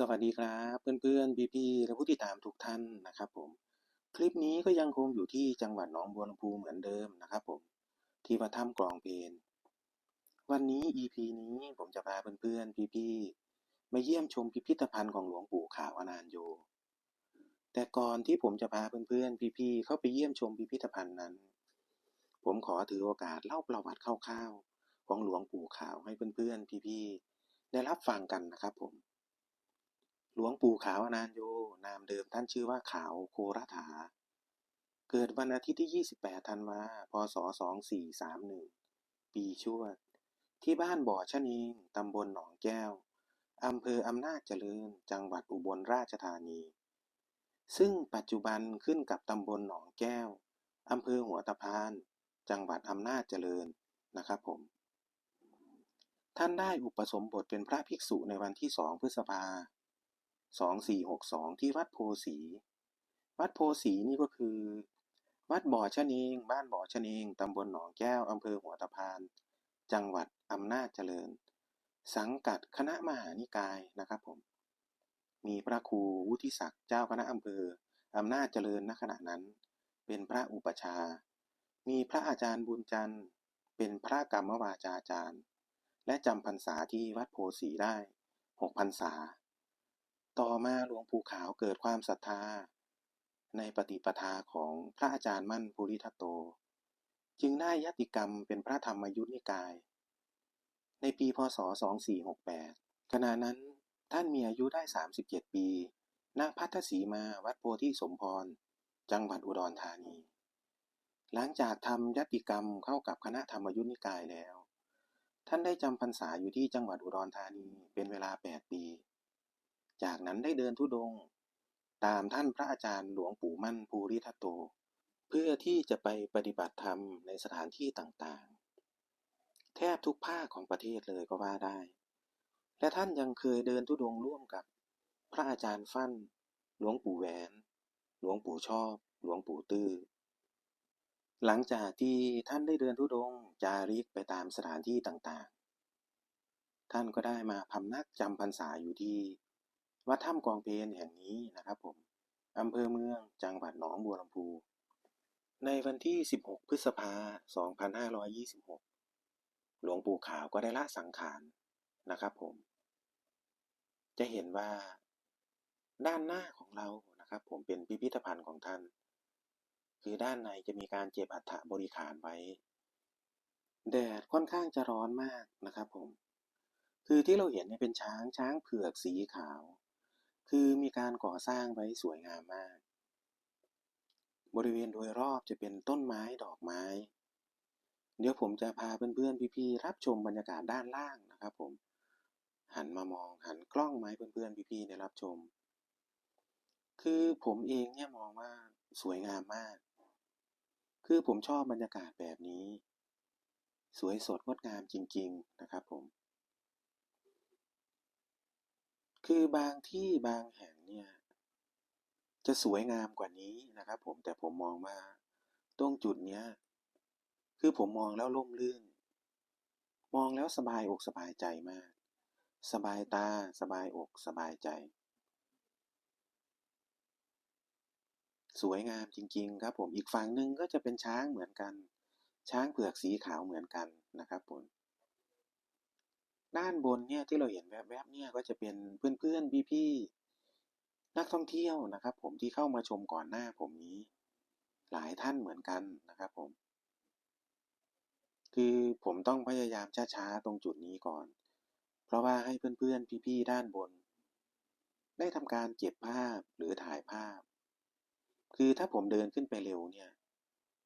สวัสดีครับเพื่อนๆพี่ๆและผู้ติดตามทุกท่านนะครับผม คลิปนี้ก็ยังคงอยู่ที่จังหวัดหนองบัวลำพูเหมือนเดิมนะครับผม ที่วัดถ้ำกรองเพนวันนี้ EP นี้ผมจะพาเพื่อนๆพี่ๆมาเยี่ยมชมพิพิธภัณฑ์ของหลวงปู่ขาวอนานโย แต่ก่อนที่ผมจะพาเพื่อนๆพี่ๆเข้าไปเยี่ยมชมพิพิธภัณฑ์นั้น ผมขอถือโอกาสเล่าประวัติคร่าวๆของหลวงปู่ขาวให้เพื่อนๆพี่ๆได้รับฟังกันนะครับผม หลวงปู่ขาวอนานโย นามเดิมท่านชื่อว่าขาวโครถา เกิดวันอาทิตย์ที่ 28 ธันวา พศ 2431 ปีชวด ที่บ้านบ่อชะนิงตำบลหนองแก้ว อำเภออำนาจเจริญ จังหวัดอุบลราชธานี ซึ่งปัจจุบันขึ้นกับตำบลหนองแก้ว อำเภอหัวตะพาน จังหวัดอำนาจเจริญ นะครับผม ท่านได้อุปสมบทเป็นพระภิกษุในวันที่2พฤษภา 2462 ที่วัดโพสี วัดโพสีนี่ก็คือ วัดบ่อชะเนง บ้านบ่อชะเนง ตำบลหนองแก้ว อำเภอหัวตะพาน จังหวัดอำนาจเจริญ สังกัดคณะมหานิกายนะครับผม มีพระครูวุฒิศักดิ์เจ้าคณะอำเภออำนาจเจริญณขณะนั้น เป็นพระอุปชา มีพระอาจารย์บุญจันทร์ เป็นพระกรรมวาจาจารย์ และจำพรรษาที่วัดโพสีได้หกพรรษา ต่อมาหลวงปู่ขาวเกิดความศรัทธา ในปฏิปทาของพระอาจารย์มั่นภูริทัตโต จึงได้ยติกรรมเป็นพระธรรมยุทธนิกาย ในปีพศ 2468 ขณะนั้นท่านมีอายุได้ 37 ปีณพัทธสีมาวัดโพธิสมพร จังหวัดอุดรธานี หลังจากทำยติกรรมเข้ากับคณะธรรมยุทธนิกายแล้ว ท่านได้จำพรรษาอยู่ที่จังหวัดอุดรธานีเป็นเวลา 8 ปี จากนั้นได้เดินทุดงค์ตามท่านพระอาจารย์หลวงปู่มั่นภูริทัตโต เพื่อที่จะไปปฏิบัติธรรมในสถานที่ต่างๆ แทบทุกภาคของประเทศเลยก็ว่าได้ และท่านยังเคยเดินทุดงค์ร่วมกับ พระอาจารย์ฟั่น หลวงปู่แหวน หลวงปู่ชอบ หลวงปู่ตื้อหลังจากที่ท่านได้เดินทุดงค์จาริกไปตามสถานที่ต่างๆ ท่านก็ได้มาพำนักจำพรรษาอยู่ที่ วัดถ้ำกองเพนแห่งนี้นะครับผมอำเภอเมืองจังหวัดหนองบัวลำพู ในวันที่ 16 พฤษภาคม2526 หลวงปู่ขาวก็ได้ละสังขารนะครับผม จะเห็นว่าด้านหน้าของเรานะครับ ผมเป็นพิพิธภัณฑ์ของท่าน คือด้านในจะมีการเก็บอัฐบริขารไว้ แดดค่อนข้างจะร้อนมากนะครับผม คือที่เราเห็นเนี่ยเป็นช้างช้างเผือกสีขาว คือมีการก่อสร้างไว้สวยงามมาก บริเวณโดยรอบจะเป็นต้นไม้ดอกไม้ เดี๋ยวผมจะพาเพื่อนๆพี่ๆรับชมบรรยากาศด้านล่างนะครับ ผม หันมามองหันกล้องไม้เพื่อนๆพี่ๆได้รับชม คือผมเองเนี่ยมองว่าสวยงามมาก คือผมชอบบรรยากาศแบบนี้ สวยสดงดงามจริง ๆ นะครับผม คือบางที่บางแห่งเนี่ย จะสวยงามกว่านี้นะครับ ผมแต่ผมมองว่าตรงจุดเนี้ย คือผมมองแล้วร่มรื่น มองแล้วสบายอกสบายใจมาก สบายตาสบายอกสบายใจ สวยงามจริง ๆ ครับ ผมอีกฝั่งหนึ่งก็จะเป็นช้างเหมือนกัน ช้างเผือกสีขาวเหมือนกันนะครับผม ด้านบนเนี่ยที่เราเห็นแวบๆเนี่ยก็จะเป็นเพื่อนๆพี่ๆนักท่องเที่ยวนะครับ ผมที่เข้ามาชมก่อนหน้าผมนี้ หลายท่านเหมือนกันนะครับผม คือผมต้องพยายามช้าๆตรงจุดนี้ก่อน เพราะว่าให้เพื่อนๆพี่ๆด้านบน ได้ทำการเก็บภาพหรือถ่ายภาพ คือถ้าผมเดินขึ้นไปเร็วเนี่ย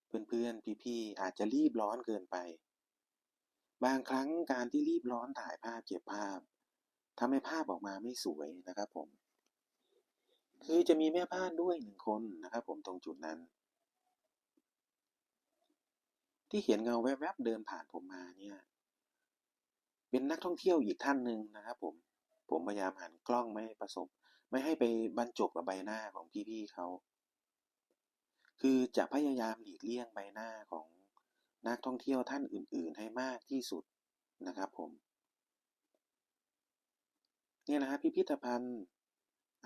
เพื่อนๆพี่ๆอาจจะรีบร้อนเกินไป บางครั้งการที่รีบร้อนถ่ายภาพเก็บภาพทำให้ภาพออกมาไม่สวยนะครับผม คือจะมีแม่บ้านด้วยหนึ่งคนนะครับผมตรงจุดนั้น ที่เห็นเงาแวบๆเดินผ่านผมมาเนี่ย เป็นนักท่องเที่ยวอีกท่านหนึ่งนะครับผม ผมพยายามหันกล้องไม่ให้ประสบ ไม่ให้ไปบรรจบกับใบหน้าของพี่ๆเขา คือจะพยายามหลีกเลี่ยงใบหน้าของ นักท่องเที่ยวท่านอื่น ๆ ให้มากที่สุดนะครับผมเนี่ยนะฮะพิพิธภัณฑ์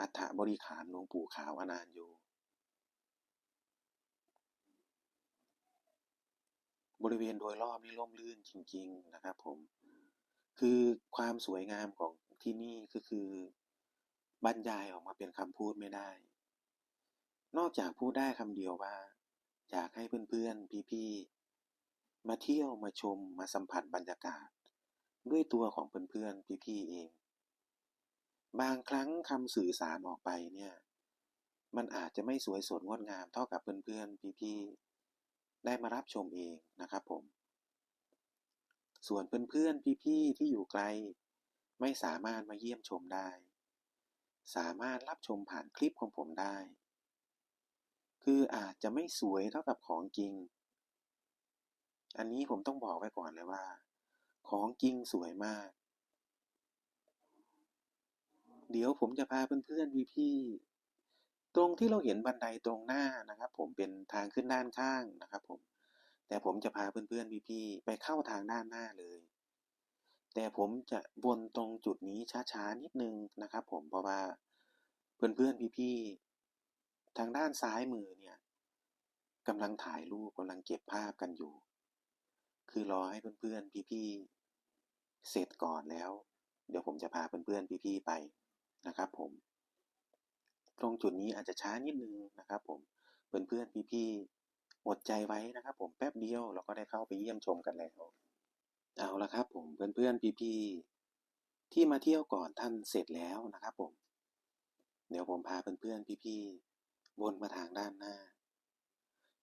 อัฐบริขารหลวงปู่ขาวอนานโยบริเวณโดยรอบนี่ร่มรื่นจริง ๆ นะครับผม คือความสวยงามของที่นี่ก็คือบรรยายออกมาเป็นคำพูดไม่ได้ นอกจากพูดได้คำเดียวว่า อยากให้เพื่อนๆ พี่ๆ มาเที่ยวมาชมมาสัมผัสบรรยากาศ ด้วยตัวของเพื่อนๆพี่ๆเอง บางครั้งคำสื่อสารออกไปเนี่ย มันอาจจะไม่สวยสดงดงามเท่ากับเพื่อนๆพี่ๆได้มารับชมเองนะครับผม ส่วนเพื่อนๆพี่ๆที่อยู่ไกล ไม่สามารถมาเยี่ยมชมได้ สามารถรับชมผ่านคลิปของผมได้ คืออาจจะไม่สวยเท่ากับของจริง อันนี้ผมต้องบอกไว้ก่อนเลยว่า ของจริงสวยมาก เดี๋ยวผมจะพาเพื่อนๆพี่ๆตรงที่เราเห็นบันไดตรงหน้านะครับ ผมเป็นทางขึ้นด้านข้างนะครับ ผม แต่ผมจะพาเพื่อนๆพี่ๆไปเข้าทางด้านหน้าเลย แต่ผมจะวนตรงจุดนี้ช้าๆนิดนึงนะครับ ผมเพราะว่าเพื่อนๆพี่ๆทางด้านซ้ายมือเนี่ยกำลังถ่ายรูปกำลังเก็บภาพกันอยู่ คือรอให้เพื่อนๆพี่ๆเสร็จก่อนแล้ว เดี๋ยวผมจะพาเพื่อนๆพี่ๆไปนะครับ ผม ตรงจุดนี้อาจจะช้านิดนึงนะครับ ผมเพื่อนๆพี่ๆอดใจไว้นะครับ ผมแป๊บเดียวเราก็ได้เข้าไปเยี่ยมชมกันแล้วเอาละครับ ผมเพื่อนๆพี่ๆที่มาเที่ยวก่อนท่านเสร็จแล้วนะครับ ผม เดี๋ยวผมพาเพื่อนๆพี่ๆวนมาทางด้านหน้า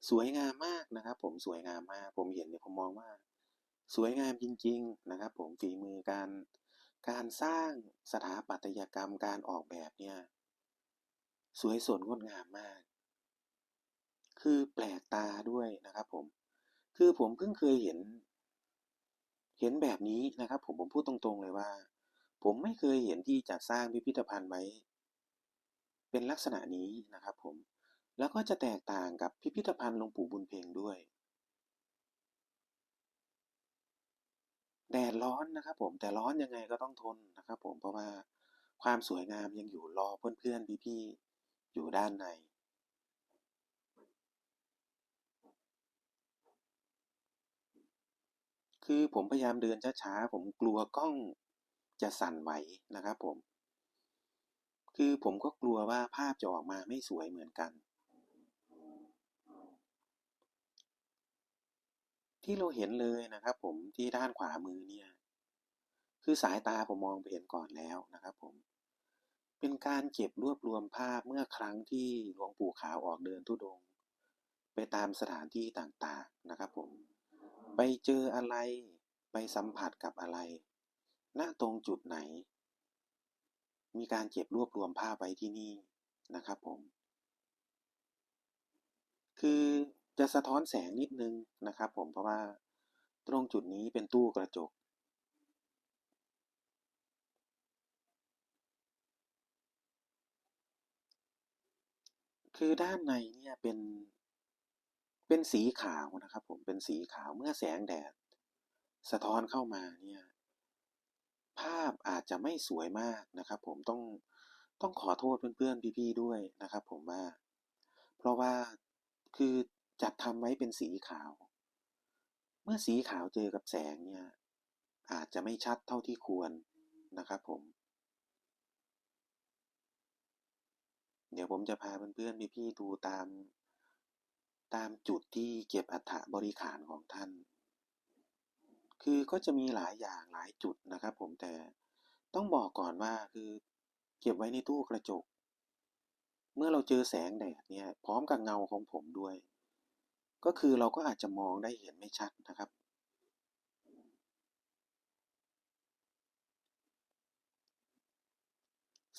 สวยงามมากนะครับ ผมสวยงามมาก ผมเห็นเนี่ยผมมองว่า สวยงามจริง ๆนะครับ ผมฝีมือการการสร้างสถาปัตยกรรมการออกแบบเนี่ย สวยสดงดงามมาก คือแปลกตาด้วยนะครับ ผม คือผมเพิ่งเคยเห็น เห็นแบบนี้นะครับ ผมผมพูดตรงๆเลยว่า ผมไม่เคยเห็นที่จะสร้างพิพิธภัณฑ์ไว้ เป็นลักษณะนี้นะครับ ผม แล้วก็จะแตกต่างกับพิพิธภัณฑ์หลวงปู่บุญเพ็งด้วย แดดร้อนนะครับผมแต่ร้อนยังไงก็ต้องทนนะครับผมเพราะว่าความสวยงามยังอยู่รอเพื่อนๆพี่ๆอยู่ด้านในคือผมพยายามเดินช้าๆ ผมกลัวกล้องจะสั่นไหวนะครับผม คือผมก็กลัวว่าภาพจะออกมาไม่สวยเหมือนกัน ที่เราเห็นเลยนะครับ ผมที่ด้านขวามือเนี่ย คือสายตาผมมองไปเห็นก่อนแล้วนะครับ ผม เป็นการเก็บรวบรวมภาพเมื่อครั้งที่หลวงปู่ขาวออกเดินทุดง ไปตามสถานที่ต่างๆนะครับ ผม ไปเจออะไร ไปสัมผัสกับอะไรณตรงจุดไหน มีการเก็บรวบรวมภาพไว้ที่นี่นะครับ ผม คือ จะสะท้อนแสงนิดนึงนะครับ ผมเพราะว่าตรงจุดนี้เป็นตู้กระจก คือด้านในเนี่ยเป็นเป็นสีขาวนะครับผมเป็นสีขาวเมื่อแสงแดด สะท้อนเข้ามาเนี่ยภาพอาจจะไม่สวยมากนะครับ ผมต้องต้องขอโทษเพื่อนๆพี่ๆด้วยนะครับ ผมว่า เพราะว่าคือ จัดทำไว้เป็นสีขาว เมื่อสีขาวเจอกับแสงเนี่ย อาจจะไม่ชัดเท่าที่ควรนะครับผม เดี๋ยวผมจะพาเพื่อนๆพี่ๆดูตามตามจุดที่เก็บอัฐบริขารของท่าน คือก็จะมีหลายอย่างหลายจุดนะครับผมแต่ต้องบอกก่อนว่าคือเก็บไว้ในตู้กระจก เมื่อเราเจอแสงแดดเนี่ย พร้อมกับเงาของผมด้วย ก็คือเราก็อาจจะมองได้เห็นไม่ชัดนะครับ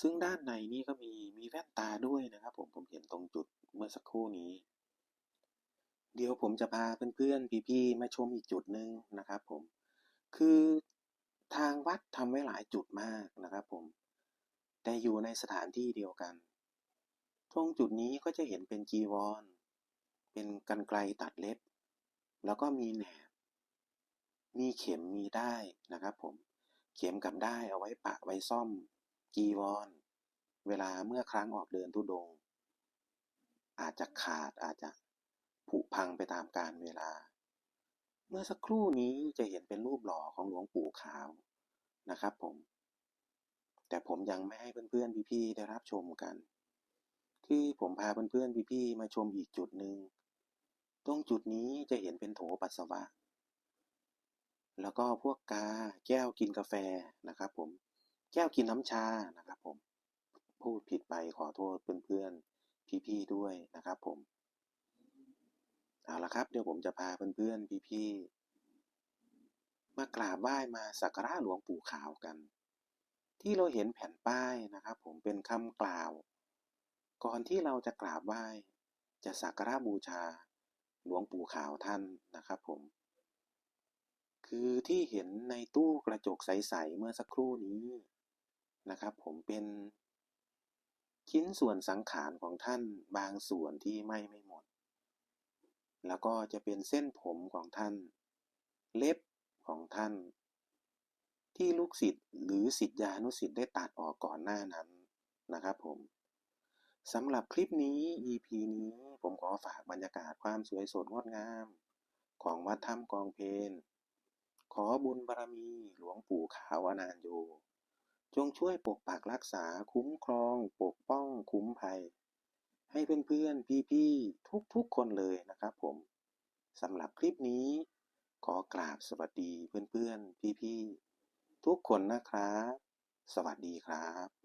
ซึ่งด้านในนี่ก็มีมีแว่นตาด้วยนะครับผมผมเห็นตรงจุดเมื่อสักครู่นี้ เดี๋ยวผมจะพาเพื่อนๆพี่ๆมาชมอีกจุดหนึ่งนะครับผมคือทางวัดทำไว้หลายจุดมากนะครับผม แต่อยู่ในสถานที่เดียวกัน ตรงจุดนี้ก็จะเห็นเป็นจีวร เป็นกันไกลตัดเล็บ แล้วก็มีแหนบ มีเข็มมีได้นะครับผม เข็มกับได้เอาไว้ปะไว้ซ่อมจีวร เวลาเมื่อครั้งออกเดินธุดง อาจจะขาดอาจจะผุพังไปตามกาลเวลา เมื่อสักครู่นี้จะเห็นเป็นรูปหล่อของหลวงปู่ขาวนะครับผม แต่ผมยังไม่ให้เพื่อนๆพี่ๆได้รับชมกันคือผมพาเพื่อนๆพี่ๆมาชมอีกจุดหนึ่ง ตรงจุดนี้จะเห็นเป็นโถปัสสาวะ แล้วก็พวกกาแก้วกินกาแฟนะครับผม แก้วกินน้ำชานะครับผม พูดผิดไปขอโทษเพื่อนๆ พี่ๆ ด้วยนะครับผม เอาละครับ เดี๋ยวผมจะพาเพื่อนๆ พี่ๆ มากราบไหว้มาสักการะหลวงปู่ขาวกัน ที่เราเห็นแผ่นป้ายนะครับผมเป็นคำกล่าว ก่อนที่เราจะกราบไหว้จะสักการะบูชา หลวงปู่ขาวท่านนะครับผม คือที่เห็นในตู้กระจกใส ๆ เมื่อสักครู่นี้นะครับผมเป็นชิ้นส่วนสังขารของท่านบางส่วนที่ไม้ไม่หมด แล้วก็จะเป็นเส้นผมของท่าน เล็บของท่าน ที่ลูกศิษย์หรือศิษยานุศิษย์ได้ตัดออกก่อนหน้านั้นนะครับผม สำหรับคลิปนี้ EP นี้ผมขอฝากบรรยากาศความสวยสดงดงาม ของวัดถ้ำกองเพนขอบุญบารมีหลวงปู่ขาวอนานโย จงช่วยปกปักรักษาคุ้มครอง ปกป้องคุ้มภัย ให้เพื่อนๆ พี่ๆ ทุกๆ คนเลยนะครับผมสำหรับคลิปนี้ ขอกราบสวัสดีเพื่อนๆ พี่ๆ ทุกคนนะครับ สวัสดีครับ